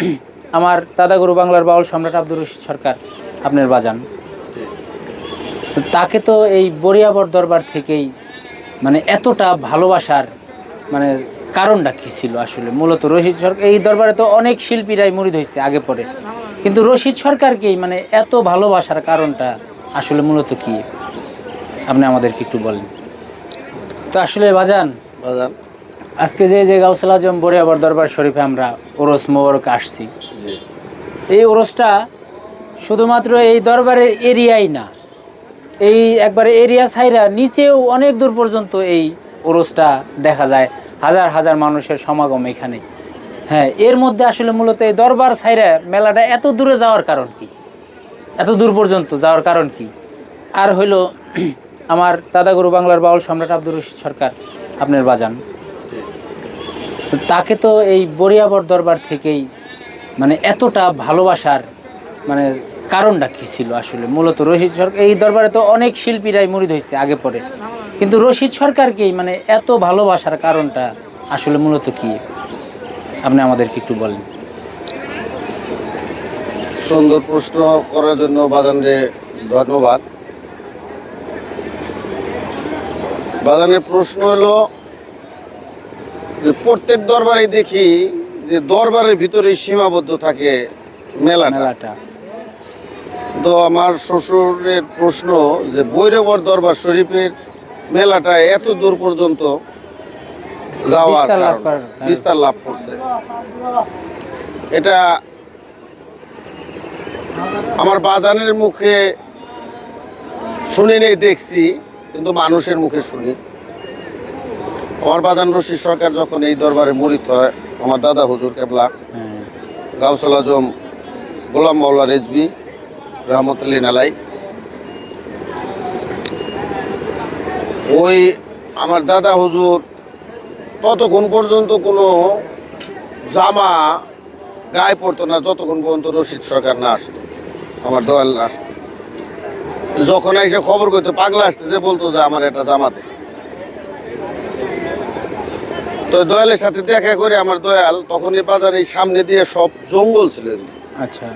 আমার দাদাগুরু বাংলার বাউল সম্রাট আব্দুর রশিদ সরকার, আপনার বাজান। তাকে তো এই বরিয়াবর দরবার থেকেই মানে এতটা ভালোবাসার মানে কারণটা কী ছিল আসলে? মূলত রশিদ সরকার এই দরবারে তো অনেক শিল্পীরাই মুড়িদ হয়েছে আগে পরে। কিন্তু রশিদ সরকারকেই মানে এত ভালোবাসার কারণটা আসলে মূলত কি? আপনি আমাদেরকে একটু বলেন। তো আসলে বাজান বাজান। আজকে যে যে গাউসুল আজম বরিয়াবর দরবার শরীফে আমরা ওরস মোবারক আসছি। এই ওরসটা শুধুমাত্র এই দরবারের এরিয়াই না এই একবারে এরিয়া ছাইরা নিচেও অনেক দূর পর্যন্ত এই ওরসটা দেখা যায় হাজার হাজার মানুষের সমাগম এখানে। হ্যাঁ এর মধ্যে আসলে মূলত এই দরবার ছাইরা মেলাটা এত দূরে যাওয়ার কারণ কি? এত দূর পর্যন্ত যাওয়ার কারণ কি? আর হইল আমার দাদাগুরু বাংলার বাউল সম্রাট আব্দুর রশিদ সরকার আপনার বাজান। তাকে তো এই বরিয়াবর দরবার থেকেই মানে এতটা ভালোবাসার মানে কারণটা কী ছিল আসলে? মূলত রশিদ সরকার, এই দরবারে তো অনেক শিল্পীরাই মুড়িদ হয়েছে আগে পরে। কিন্তু রশিদ সরকারকেই মানে এত ভালোবাসার কারণটা আসলে মূলত কি? আপনি আমাদেরকে একটু বলেন। সুন্দর প্রশ্ন করার জন্য বাজানরে ধন্যবাদ। বাজানের প্রশ্ন হলো প্রত্যেক দরবারে দেখি যে দরবারের ভিতরেই সীমাবদ্ধ থাকে মেলাটা। মেলাটা। তো আমার শ্বশুরের প্রশ্ন যে বৈরবর দরবার শরীফের মেলাটা এত দূর পর্যন্ত যাওয়ার। বিস্তার লাভ করছে। এটা আমার বাদানের মুখে শুনি নেই দেখছি কিন্তু মানুষের মুখে শুনি। আমার বাদান রশিদ সরকার যখন এই দরবারে মরিত হয়, আমার দাদা হুজুর কেবলা, গাউসাল আজম, গোলাম মাওলা রেজবি রহমতুল্লিন নালাই ওই আমার দাদা হুজুর ততক্ষণ পর্যন্ত কোনো জামা গায়ে পড়তো না, যতক্ষণ পর্যন্ত রশিদ সরকার না আসতো। আমার দয়াল না আসতো। যখন এসে খবর করতো, পাগলা আসতে যে বলতো যে আমার একটা জামা দে। তো দয়ালের সাথে দেখা করে আমার দয়াল তখন এই বাজারে এই সামনে দিয়ে সব জঙ্গল ছিল আচ্ছা।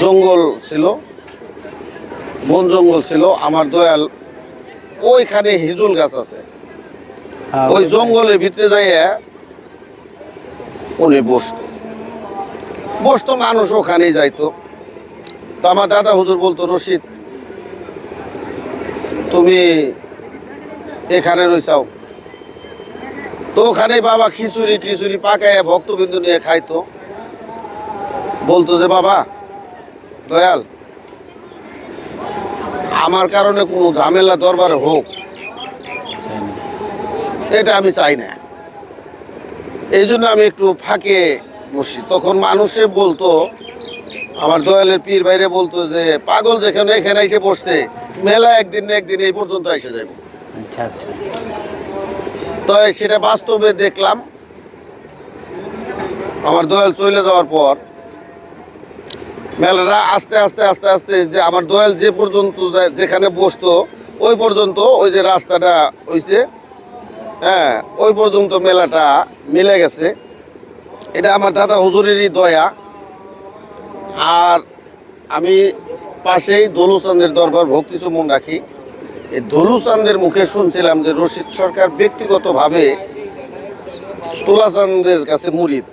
জঙ্গল ছিল বন জঙ্গল ছিল আমার দয়াল ওইখানে হিজুল গাছ আছে। হ্যাঁ, ওই জঙ্গলের ভিতরে যাইয়া উনি বসতো। বসতো মানুষ ওখানে যাইতো। তো আমার দাদা হুজুর বলতো রশিদ তুমি এখানে রইছাও তো ওখানে বাবা খিচুড়ি টিচুড়ি পাকাইয়া ভক্তবিন্দু নিয়ে খাইতো। বলতো যে, বাবা, দয়াল, আমার কারণে কোনো ঝামেলা দরবারে হোক। এটা আমি চাই না। এই জন্য আমি একটু ফাঁকে বসি। তখন মানুষে বলতো, আমার দয়ালের পীর বাইরে বলতো যে, পাগল যেখানে, এখানে এসে বসছে। মেলা একদিন না একদিন এই পর্যন্ত এসে যাবে। আচ্ছা আচ্ছা। তো সেটা বাস্তবে দেখলাম। আমার দয়াল চলে যাওয়ার পর মেলাটা আস্তে আস্তে আস্তে আস্তে যে আমার দয়াল যে পর্যন্ত যেখানে বসতো, ওই পর্যন্ত ওই যে রাস্তাটা হইছে হ্যাঁ ওই পর্যন্ত মেলাটা মিলে গেছে। এটা আমার দাদা হুজুরেরই দয়া। আর আমি পাশেই দলুচান্দের দরবার ভক্তি চুমন রাখি। এই দলুচান্দের মুখে শুনছিলাম যে রশিদ সরকার ব্যক্তিগতভাবে তোলাচান্দের কাছে মুরিদ।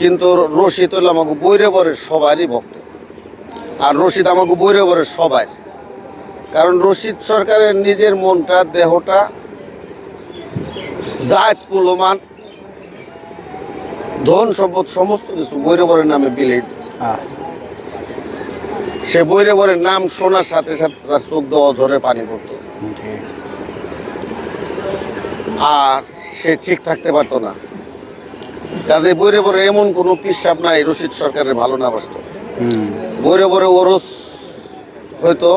কিন্তু রশিদ হলো আমাকে বৈরবরের সবারই ভক্ত। আর রশিদ আমাকে বৈরবরের সবার কারণ রশিদ সরকারের নিজের মনটা দেহটা জাত কুলমান ধন সম্পদ সমস্ত কিছু বৈরবরের নামে বিলেজ আহ, সে বইরে বৈরবরের নাম শোনার সাথে সাথে তার চোখ দেওয়া ঝরে পানি পড়তো। আর সে ঠিক থাকতে পারতো না। কাজে বৈরবরের এমন কোনো পিসাব নাই রশিদ সরকারের ভালো না বাসত বইরে বড়ে ওরস হয়তো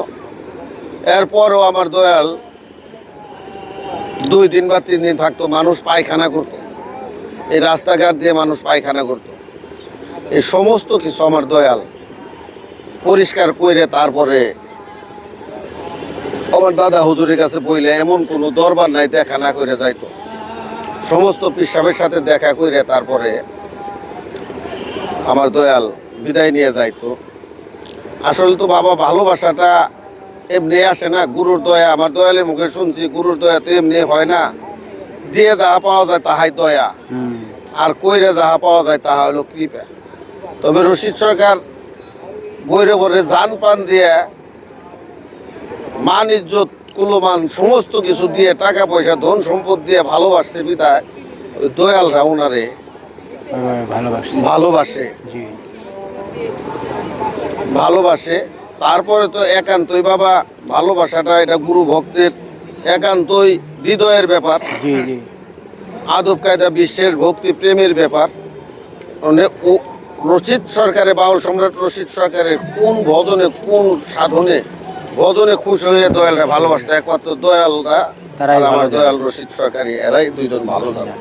এরপরও আমার দয়াল দুই দিন বা তিন দিন থাকতো মানুষ পায়খানা করতো। এই রাস্তাঘাট দিয়ে মানুষ পায়খানা করতো। এই সমস্ত কিছু আমার দয়াল পরিষ্কার করে তারপরে আমার দাদা হুজুরের কাছে বইলে এমন কোনো দরবার নাই দেখা না করে যাইতো। সমস্ত পিসাবের সাথে দেখা করে তারপরে আমার দয়াল বিদায় নিয়ে যাইতো। আসলে তো বাবা ভালোবাসাটা এমনি আসে না গুরুর দয়া আমার দয়ালের মুখে শুনছি গুরুর দয়া তো এমনি হয় না। দিয়ে যাহা পাওয়া যায় তাহাই দয়া। আর কইরে যাহা পাওয়া যায় তাহা হলো কৃপা। তবে রশিদ সরকার বইরে বরে যান পান দিয়ে মান ইজ্জত কুলমান সমস্ত কিছু দিয়ে টাকা পয়সা ধন সম্পদ দিয়ে ভালোবাসছে বিদায়। ওই দয়ালরা ওনারে ওইভাবে ভালোবাসে। ভালোবাসে। তারপরে তো একান্তই বাবা ভালোবাসাটা এটা গুরু ভক্তের একান্তই হৃদয়ের ব্যাপার। আদব কায়দা বিশ্বের ভক্তি প্রেমের ব্যাপার। মানে রশিদ সরকারের বাউল সম্রাট রশিদ সরকারের কোন ভজনে কোন সাধনে ভজনে খুশি হয়ে দয়ালরা ভালোবাসতে? একমাত্র দয়ালরা আর আমার দয়াল রশিদ সরকারি এরাই দুইজন ভালো জানে।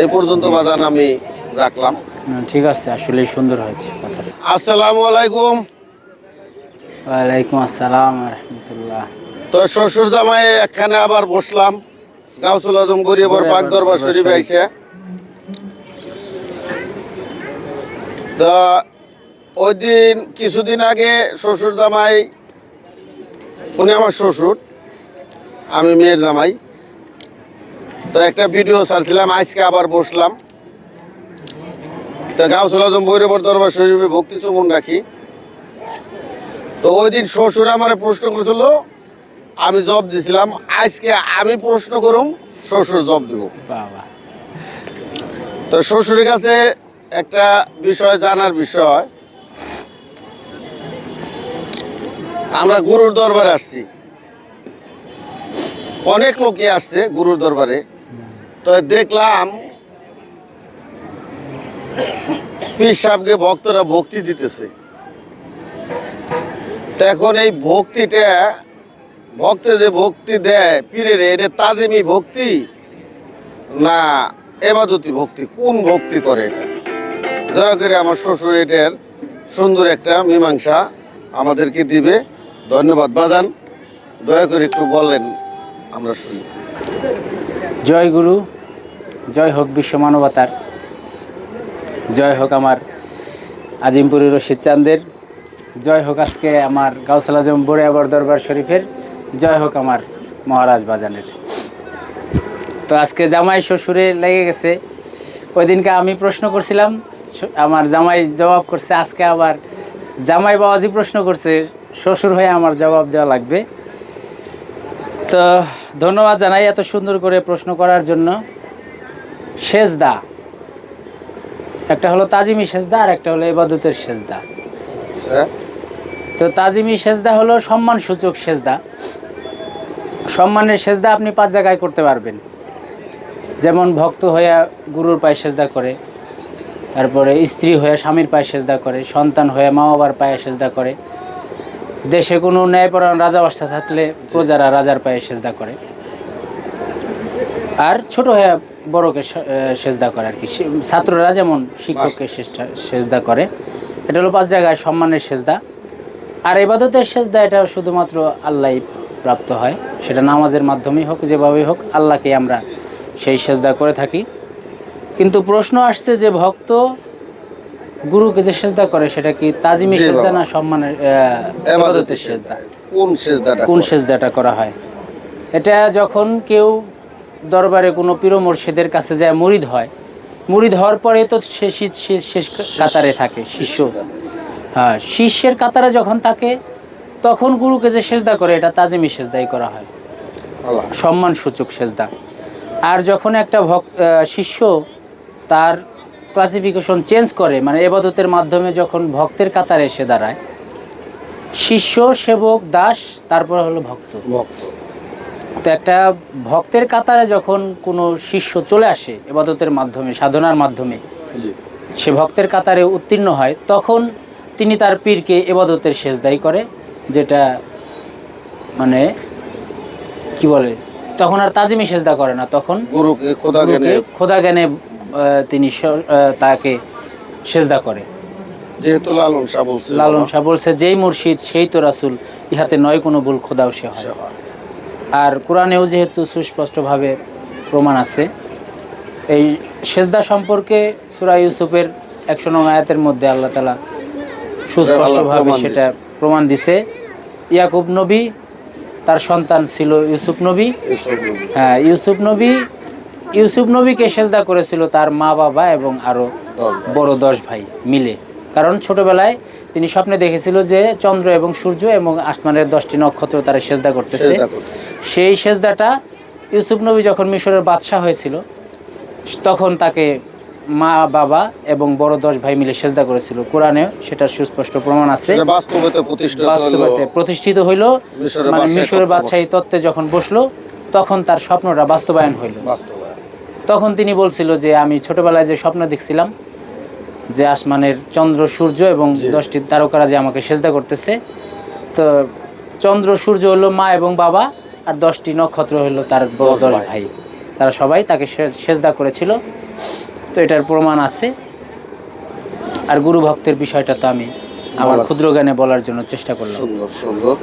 এই পর্যন্ত বাজান আমি রাখলাম। ঠিক আছে আসলেই সুন্দর হয়েছে কথাটা। আসসালামু আলাইকুম। ওয়ালাইকুম আসসালাম রহমতুল্লাহ। তো শ্বশুর জামাই একখানে আবার বসলাম। গাউসুল আজম গরিয়বর পাক দরবার শরীফ। আইসে। তো ওই দিন কিছুদিন আগে শ্বশুর জামাই উনি আমার শ্বশুর আমি মেয়ের জামাই। তো একটা ভিডিও ছাড়ছিলাম আজকে আবার বসলাম। তো গাউসুল আজম ভৈরবর দরবার শরীফে ভক্তি চুমন রাখি। তো ওই দিন শ্বশুর আমার প্রশ্ন করেছিল আমি জব দিছিলাম আজকে আমি প্রশ্ন করুম শ্বশুর জব দিব। তো শ্বশুরের কাছে একটা বিষয়, জানার বিষয়। আমরা গুরুর দরবারে আসছি। অনেক লোকই আসছে গুরুর দরবারে। তো দেখলাম পীর সাহেবকে ভক্তরা ভক্তি দিতেছে। এখন এই ভক্তিটা ভক্তে যে ভক্তি দেয়, পীরের, এটা তাদেমি ভক্তি না এবাদতি ভক্তি? কোন ভক্তি করে এটা? দয়া করে আমার শ্বশুর এটার সুন্দর একটা মীমাংসা আমাদেরকে দিবে। ধন্যবাদ, বাজান। দয়া করে একটু বলেন, আমরা শুনি। জয় গুরু, জয় হোক বিশ্ব মানবতার। জয় হোক আমার আজিমপুরি রশিদ চান্দের জয় হোক আজকে আমার গাউসাল আজম বড়িয়াবর দরবার শরীফের। জয় হোক আমার মহারাজ বাজানের। তো আজকে জামাই শ্বশুরে লেগে গেছে। ওই দিনকে আমি প্রশ্ন করছিলাম আমার জামাই জবাব করছে আজকে আবার জামাই বাবাজি প্রশ্ন করছে শ্বশুর হয়ে আমার জবাব দেওয়া লাগবে। তো ধন্যবাদ জানাই এত সুন্দর করে প্রশ্ন করার জন্য। সেজদা একটা হলো তাজিমি সেজদা আর একটা হলো এবাদতের সেজদা। আচ্ছা। তো তাজিমি সেজদা হলো সম্মান সম্মানসূচক সেজদা। সম্মানের সেজদা আপনি পাঁচ জায়গায় করতে পারবেন। যেমন ভক্ত হয়ে গুরুর পায়ে সেজদা করে তারপরে স্ত্রী হয়ে স্বামীর পায়ে সেজদা করে সন্তান হয়ে মা বাবার পায়ে সেজদা করে। দেশে কোনো ন্যায়পরায়ণ রাজা বাসা থাকলে প্রজারা রাজার পায়ে সেজদা করে। আর ছোট হয়ে বড়কে সেজদা করে আর কি। ছাত্ররা যেমন শিক্ষককে সেজদা- সেজদা করে এটা হলো পাঁচ জায়গায় সম্মানের সেজদা। আর এবাদতের সেজদা এটা শুধুমাত্র আল্লাহ প্রাপ্ত হয়। সেটা নামাজের মাধ্যমেই হোক যেভাবেই হোক আল্লাহকে আমরা সেই সেজদা করে থাকি। কিন্তু প্রশ্ন আসছে যে ভক্ত গুরুকে যে সেজদা করে সেটা কি তাজিমি সেজদা না সম্মানের ইবাদতের সেজদা। কোন সেজদাটা কোন? সেজদাটা করা হয়? এটা যখন কেউ দরবারে কোনো পীর মুর্শিদের কাছে যায় মুরিদ হয় মুরিদ হওয়ার পরে তো সে শেষ কাতারে থাকে শিষ্য। হ্যাঁ শিষ্যের কাতারে যখন থাকে তখন গুরুকে যে সেজদা করে এটা তাজিমি সেজদাই করা হয়। আল্লাহ। সম্মান সূচক সেজদা। আর যখন একটা ভক্ত শিষ্য তার ক্লাসিফিকেশন চেঞ্জ করে মানে এবাদতের মাধ্যমে যখন ভক্তের কাতারে এসে দাঁড়ায় শিষ্য সেবক দাস তারপর হলো ভক্ত। ভক্ত। তো একটা ভক্তের কাতারে যখন কোনো শিষ্য চলে আসে এবাদতের মাধ্যমে সাধনার মাধ্যমে সে ভক্তের কাতারে উত্তীর্ণ হয় তখন তিনি তার পীরকে এবাদতের সেজদাই করে যেটা মানে কি বলে তখন আর তাজিমি সেজদা করে না তখন খোদা জ্ঞানে তিনি তাকে সেজদা করে। যেহেতু লালন শাহ বলছে লালন শাহ বলছে যেই মুর্শিদ সেই তো রাসুল ইহাতে নয় কোনো ভুল খোদাও সে হয়। আর কোরআনেও যেহেতু সুস্পষ্টভাবে প্রমাণ আছে এই সেজদা সম্পর্কে সুরা ইউসুফের একশো নং আয়াতের মধ্যে আল্লাহ তালা সুস্পষ্টভাবে সেটা প্রমাণ দিছে। ইয়াকুব নবী তার সন্তান ছিল ইউসুফ নবী। হ্যাঁ ইউসুফ নবী ইউসুফ নবীকে সেজদা করেছিল তার মা বাবা এবং আরও বড় দশ ভাই মিলে। কারণ ছোটবেলায় তিনি স্বপ্নে দেখেছিল যে চন্দ্র এবং সূর্য এবং আসমানের দশটি নক্ষত্র তারা সেজদা করতেছে। সেই সেজদাটা ইউসুফ নবী যখন মিশরের বাদশাহ হয়েছিল তখন তাকে মা বাবা এবং বড় দশ ভাই মিলে সেজদা করেছিল। কোরআনে সেটার সুস্পষ্ট প্রমাণ আছে। বাস্তবতে প্রতিষ্ঠিত হইল। মিশরের মানে বাদশাহী মিশরের বাদশাহী তত্ত্বে যখন বসল তখন তার স্বপ্নটা বাস্তবায়ন হইল। বাস্তবায়ন। তখন তিনি বলছিল যে আমি ছোটবেলায় যে স্বপ্ন দেখছিলাম যে আসমানের চন্দ্র সূর্য এবং দশটি তারকারা যে আমাকে সেজদা করতেছে তো চন্দ্র সূর্য হলো মা এবং বাবা আর দশটি নক্ষত্র হলো তার বড় দশ ভাই। তারা সবাই তাকে সেজদা করেছিল। তো এটার প্রমাণ আছে। আর গুরু ভক্তের বিষয়টা তো আমি আমার ক্ষুদ্র জ্ঞানে বলার জন্য চেষ্টা করলাম। সুন্দর সুন্দর।